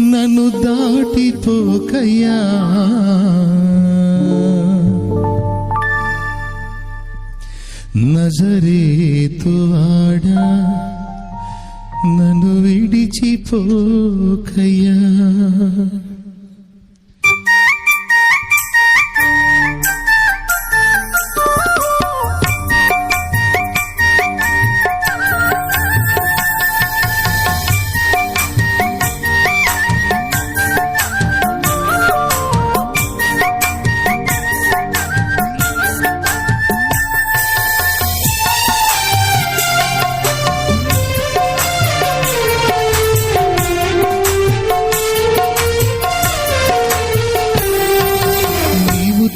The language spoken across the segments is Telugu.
నన్ను దాటిపోకయ్యా. నజరేతువాడా నన్ను విడిచిపోకయ్యా.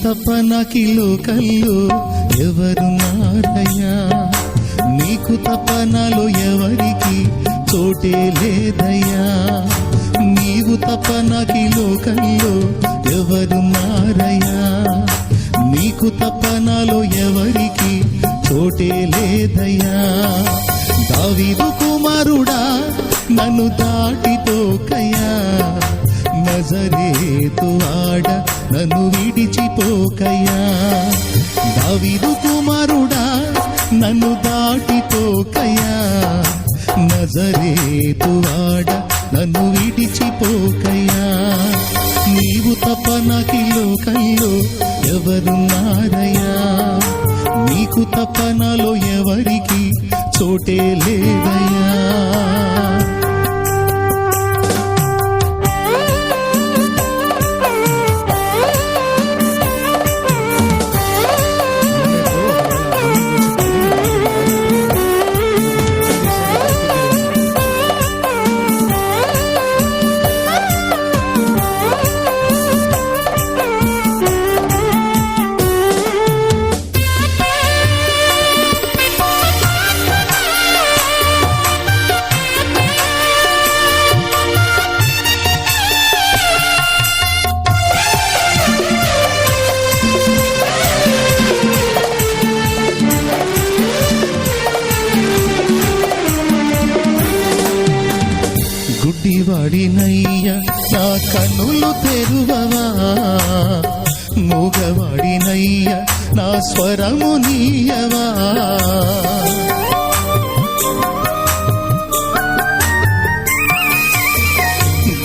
నీవు తప్ప నాకి లోకల్లో ఎవరున్నారయ్యా నీకు తప్ప నాలో ఎవరికి చోటే లేదయ్యా? నీవు తప్ప నాకి ఎవరు ఎవరున్నారయ్యా నీకు తప్ప నాలో ఎవరికి చోటే లేదయ్యా? దావీదు కుమారుడా నన్ను దాటిపోకయ్యా నజరేతు ఆడ నన్ను విడిచిపోకయ్యా. దావిదు కుమారుడా నన్ను దాటిపోకయ్యా. నజరేతు ఆడ నన్ను విడిచిపోకయ్యా. నీవు తప్ప నాకి లోకంలో ఎవరున్నారయ్యా? నీకు తప్ప నాలో ఎవరికి చోటే లేదయ్యా. గుడ్డివాడినయ్య నా కన్నులు తెరువవా? మూగవాడినయ్య నా స్వరము నీయవా?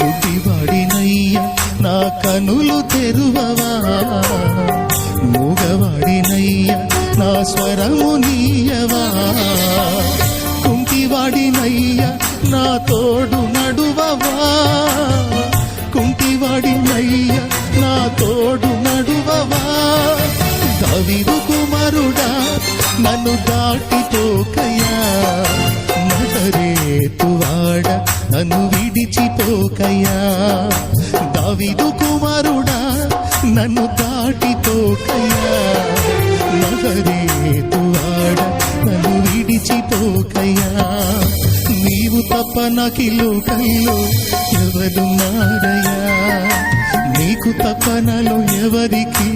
గుడ్డివాడినయ్య నా కనులు తెరువవా? మూగవాడినయ్య నా స్వరము నీయవా? కుంటివాడినయ్య నా తోడు నడువవా? కుంటివాడి కుంటివాడినయ్య నా తోడు నడువవా? దవిరు కుమారుడా నన్ను దాటి దాటిపోకయ్యా మదరేతువాడ నన్ను విడిచిపోకయ్యా దావిదు కుమారుడా నన్ను దాటి దాటిపోకయ్యా మదరేతువాడ నన్ను విడిచిపోకయ్యా నీవు తప్ప నాకి ఎవరు ఎవరున్నారయ్యా నీకు తప్ప నాలో ఎవరికి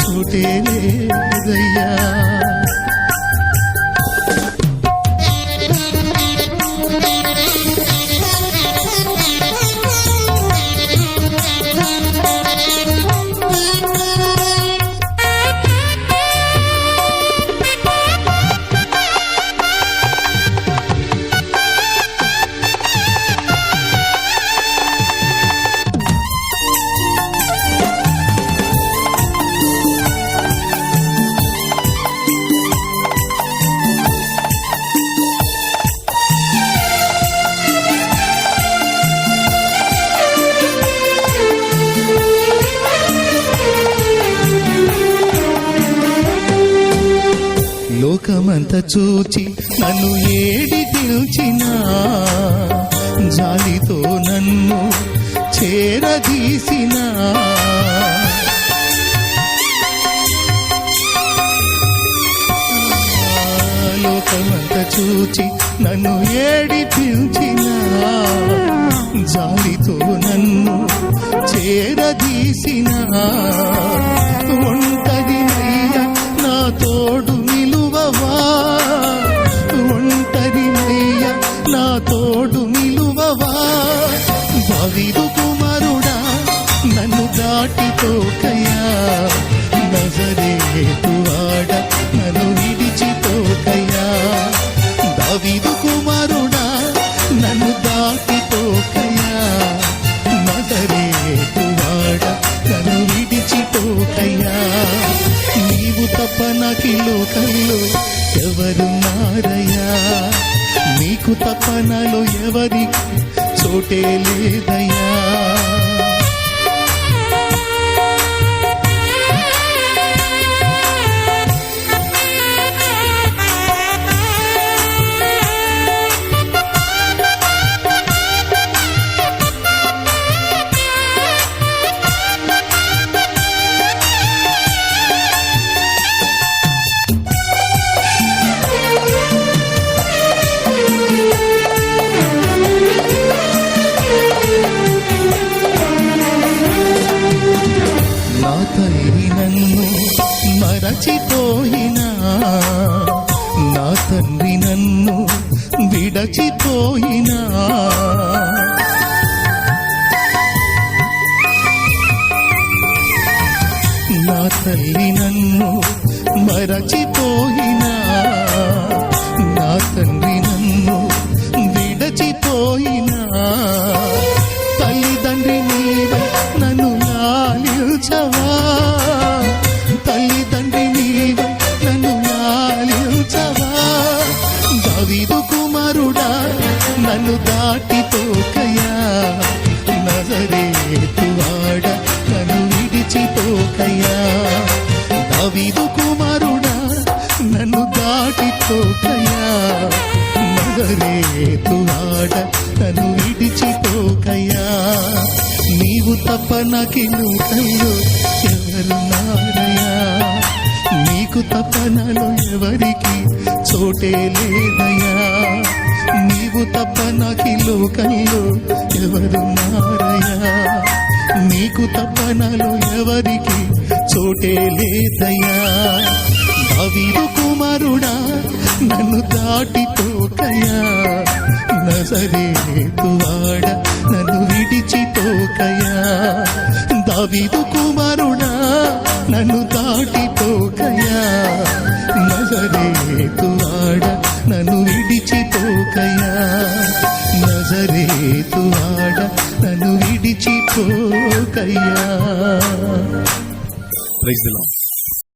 చోటే లేదయ్యా. లోకమంత చూచి నన్ను ఏడి పిలిచినా జాలితో నన్ను చేరదీసిన. లోకమంత చూచి నన్ను ఏడి పిలిచిన జాలితో నన్ను చేరదీసిన. ఎవరున్నారయ్యా నీకు తప్ప ఎవరికి చోటే లేదయ్యా. చచ్చిపోయినా. నా తల్లి నన్ను మరచి నన్ను దాటిపోకయా నజరేతువాడ నన్ను విడిచిపోకయా దవిదు కుమారుడా నన్ను దాటి దాటిపోకయా నజరేతువాడ నన్ను విడిచి విడిచిపోకయా నీవు తప్ప నాకి ఎవరు ఎవరున్నారయ్యా నీకు తప్ప నాలో ఎవరికి చోటే లేదయ్యా నీవు తప్ప నాకి లోకంలో ఎవరున్నారయ్యా నీకు తప్ప నాలో ఎవరికి చోటే లేదయ్యా? భవిరు కుమారుడా నన్ను దాటిపోకయా నజరేతువాడ నన్ను విడిచిపోకయా దావీదు కుమారుడా నన్ను దాటిపోకయా నజరేతువాడ ప్రైజ్ ది లార్డ్